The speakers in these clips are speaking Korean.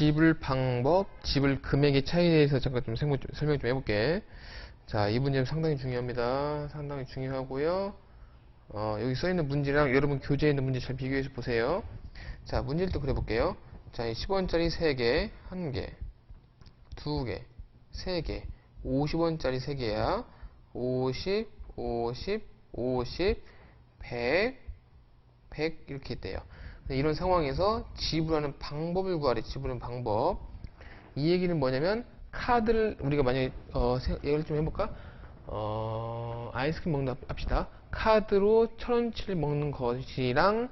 지불 방법, 지불 금액의 차이에 대해서 잠깐 좀 설명, 좀 설명 좀 해볼게. 자, 이 문제는 상당히 중요합니다. 상당히 중요하고요. 어, 여기 써있는 문제랑 여러분 교재에 있는 문제 잘 비교해서 보세요. 자, 문제를 또 그려볼게요. 자, 이 10원짜리 3개, 1개, 2개, 3개, 50원짜리 3개야. 50, 50, 50, 100, 100 이렇게 있대요. 근데 이런 상황에서 지불하는 방법을 구하래. 지불하는 방법. 이 얘기는 뭐냐면 카드를 우리가 만약에 어, 세- 얘기를 좀 해볼까? 어, 아이스크림 먹는다 합시다. 카드로 천 원치를 먹는 것이랑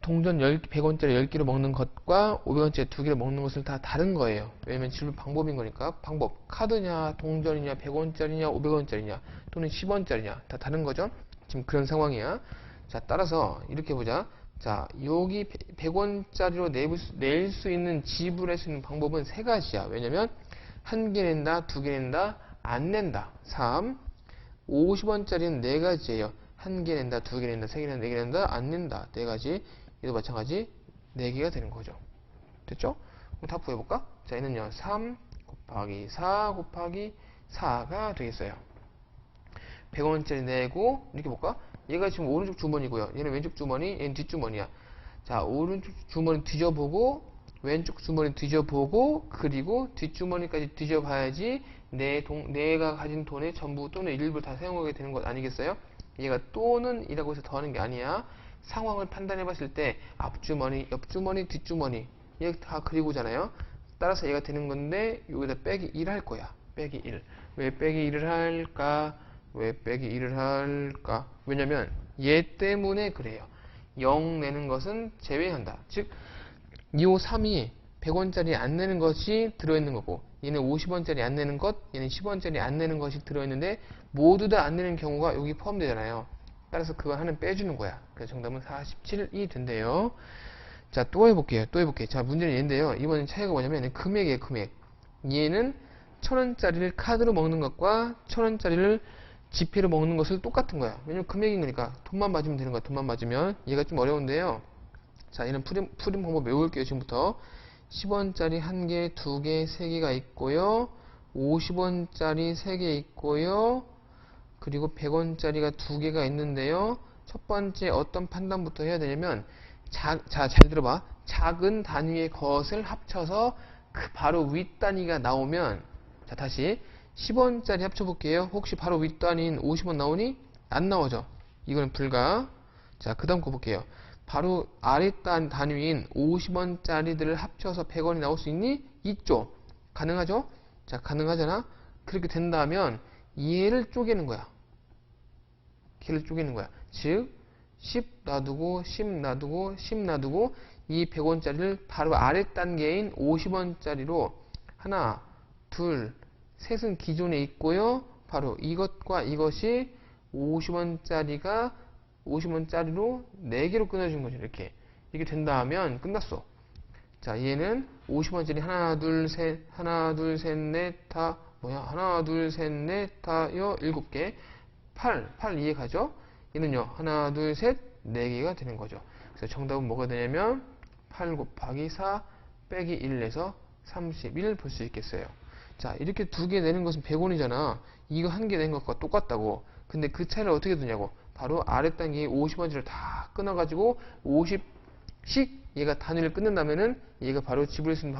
동전 10, 100원짜리 10개를 먹는 것과 500원짜리 2개를 먹는 것은 다 다른 거예요. 왜냐면 지불 방법인 거니까. 방법. 카드냐, 동전이냐, 100원짜리냐, 500원짜리냐, 또는 10원짜리냐. 다 다른 거죠. 지금 그런 상황이야. 자, 따라서 이렇게 보자. 자, 여기 100원짜리로 낼 수 있는 지불할 수 있는 방법은 세 가지야. 왜냐면 한 개 낸다, 두 개 낸다, 안 낸다. 3. 50원짜리는 네 가지예요. 한 개 낸다, 두 개 낸다, 세 개 낸다, 네 개 낸다, 안 낸다. 네 가지. 얘도 마찬가지 네 개가 되는 거죠. 됐죠? 그럼 다 구해볼까? 자, 얘는요. 3 곱하기 4 곱하기 4가 되겠어요. 100원짜리 내고 이렇게 볼까? 얘가 지금 오른쪽 주머니고요. 얘는 왼쪽 주머니, 얘는 뒷주머니야. 자, 오른쪽 주머니 뒤져보고 왼쪽 주머니 뒤져보고 그리고 뒷주머니까지 뒤져봐야지 내 돈, 내가 가진 돈의 전부 또는 일부를 다 사용하게 되는 것 아니겠어요? 얘가 또는 이라고 해서 더하는 게 아니야. 상황을 판단해 봤을 때 앞주머니, 옆주머니, 뒷주머니 얘 다 그리고잖아요. 따라서 얘가 되는 건데 여기다 빼기 1 할 거야. 빼기 1. 왜 빼기 1을 할까? 왜 빼기 1을 할까? 왜냐면 얘 때문에 그래요. 0 내는 것은 제외한다. 즉, 2, 5, 3이 100원짜리 안 내는 것이 들어있는 거고, 얘는 50원짜리 안 내는 것, 얘는 10원짜리 안 내는 것이 들어있는데, 모두 다 안 내는 경우가 여기 포함되잖아요. 따라서 그거 하나는 빼주는 거야. 그래서 정답은 47이 된대요. 자, 또 해볼게요. 또 해볼게요. 자, 문제는 얘인데요. 이번엔 차이가 뭐냐면, 금액이에요, 금액. 얘는 천원짜리를 카드로 먹는 것과 천원짜리를 지폐로 먹는 것을 똑같은 거야. 왜냐면 금액인 거니까. 돈만 맞으면 되는 거야. 돈만 맞으면. 얘가 좀 어려운데요. 자, 얘는 풀임, 풀임 방법 외울게요, 지금부터. 10원짜리 1개, 2개, 3개가 있고요. 50원짜리 3개 있고요. 그리고 100원짜리가 2개가 있는데요. 첫 번째 어떤 판단부터 해야 되냐면, 자, 자, 잘 들어봐. 작은 단위의 것을 합쳐서 그 바로 윗 단위가 나오면, 자, 다시 10원짜리 합쳐볼게요. 혹시 바로 윗 단위인 50원 나오니? 안 나오죠. 이거는 불가. 자, 그 다음 거 볼게요. 바로 아래 단 단위인 50원짜리들을 합쳐서 100원이 나올 수 있니? 있죠. 가능하죠? 자, 가능하잖아. 그렇게 된다면 얘를 쪼개는 거야. 걔를 쪼개는 거야. 즉, 10 놔두고, 10 놔두고, 10 놔두고, 이 100원짜리를 바로 아래 단계인 50원짜리로 하나, 둘, 셋은 기존에 있고요. 바로 이것과 이것이 50원짜리가 50원짜리로 4개로 끊어준 거죠. 이렇게. 이게 된다면 끝났어. 자, 얘는 50원짜리 하나, 둘, 셋, 하나, 둘, 셋, 넷, 다, 뭐야? 하나, 둘, 셋, 넷, 다, 여, 일곱 개. 8, 8 이해 가죠? 얘는요, 하나, 둘, 셋, 4개가 되는 거죠. 그래서 정답은 뭐가 되냐면, 8 곱하기 4 빼기 1에서 31볼수 있겠어요. 자, 이렇게 두 개 내는 것은 100원이잖아. 이거 한 개 낸 것과 똑같다고. 근데 그 차이를 어떻게 두냐고. 바로 아래 단계에 50원짜리를 다 끊어가지고 50씩 얘가 단위를 끊는다면은 얘가 바로 지불할 수 있는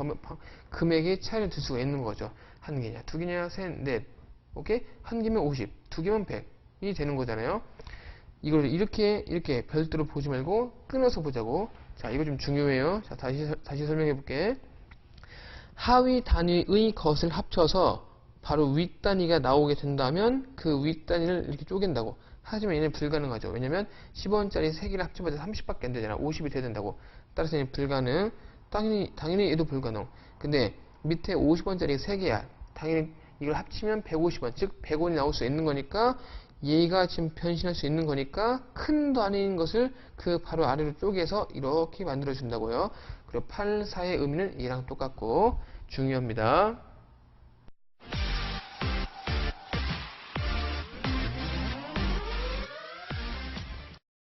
금액의 차이를 둘 수가 있는 거죠. 한 개냐, 두 개냐, 셋, 넷. 오케이? 한 개면 50, 두 개면 100이 되는 거잖아요. 이걸 이렇게 이렇게 별도로 보지 말고 끊어서 보자고. 자, 이거 좀 중요해요. 자, 다시 설- 다시 설명해 볼게. 하위 단위의 것을 합쳐서 바로 윗 단위가 나오게 된다면 그 윗 단위를 이렇게 쪼갠다고. 하지만 얘는 불가능하죠. 왜냐면 10원짜리 3개를 합쳐봐도 30밖에 안 되잖아. 50이 돼야 된다고. 따라서 얘는 불가능. 당연히, 당연히 얘도 불가능. 근데 밑에 50원짜리 3개야. 당연히 이걸 합치면 150원. 즉, 100원이 나올 수 있는 거니까 얘가 지금 변신할 수 있는 거니까 큰 단위인 것을 그 바로 아래로 쪼개서 이렇게 만들어 준다고요. 그리고 8, 4의 의미는 얘랑 똑같고 중요합니다.